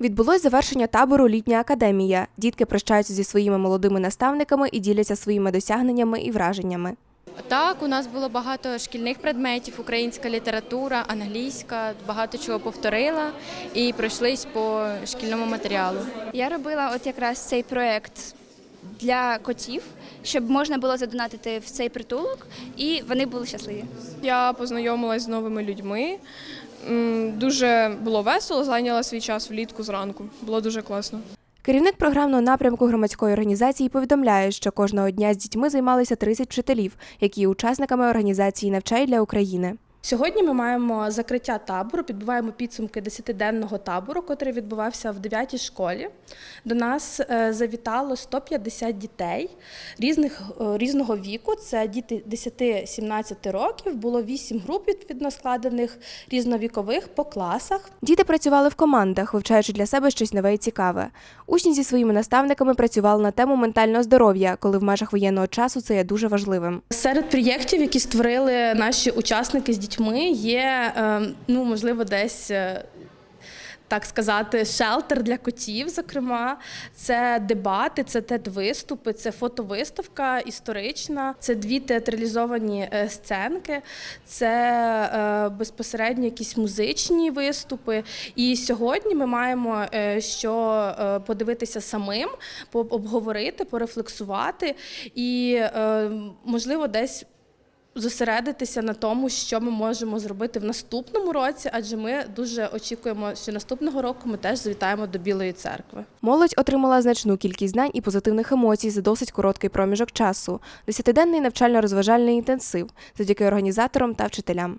Відбулось завершення табору Літня академія. Дітки прощаються зі своїми молодими наставниками і діляться своїми досягненнями і враженнями. Так, у нас було багато шкільних предметів, українська література, англійська, багато чого повторила і пройшлись по шкільному матеріалу. Я робила от якраз цей проект для котів, щоб можна було задонатити в цей притулок, і вони були щасливі. Я познайомилась з новими людьми. Дуже було весело, зайняла свій час влітку зранку. Було дуже класно. Керівник програмного напрямку громадської організації повідомляє, що кожного дня з дітьми займалися 30 вчителів, які учасниками організації «Навчай для України. Сьогодні ми маємо закриття табору, підбиваємо підсумки 10-денного табору, який відбувався в 9-й школі. До нас е, завітало 150 дітей різних, е, різного віку. Це діти 10-17 років. Було 8 груп відповідно складених різновікових по класах. Діти працювали в командах, вивчаючи для себе щось нове і цікаве. Учні зі своїми наставниками працювали на тему ментального здоров'я, коли в межах воєнного часу це є дуже важливим. Серед проєктів, які створили наші учасники з дітьми, є е, ну можливо десь. е, Так сказати, шелтер для котів, зокрема, це дебати, це тед-виступи, це фотовиставка історична, це дві театралізовані е, сценки, це е, безпосередньо якісь музичні виступи. І сьогодні ми маємо що подивитися самим, обговорити, порефлексувати і, е, можливо, десь зосередитися на тому, що ми можемо зробити в наступному році, адже ми дуже очікуємо, що наступного року ми теж завітаємо до Білої церкви. Молодь отримала значну кількість знань і позитивних емоцій за досить короткий проміжок часу. Десятиденний навчально-розважальний інтенсив завдяки організаторам та вчителям.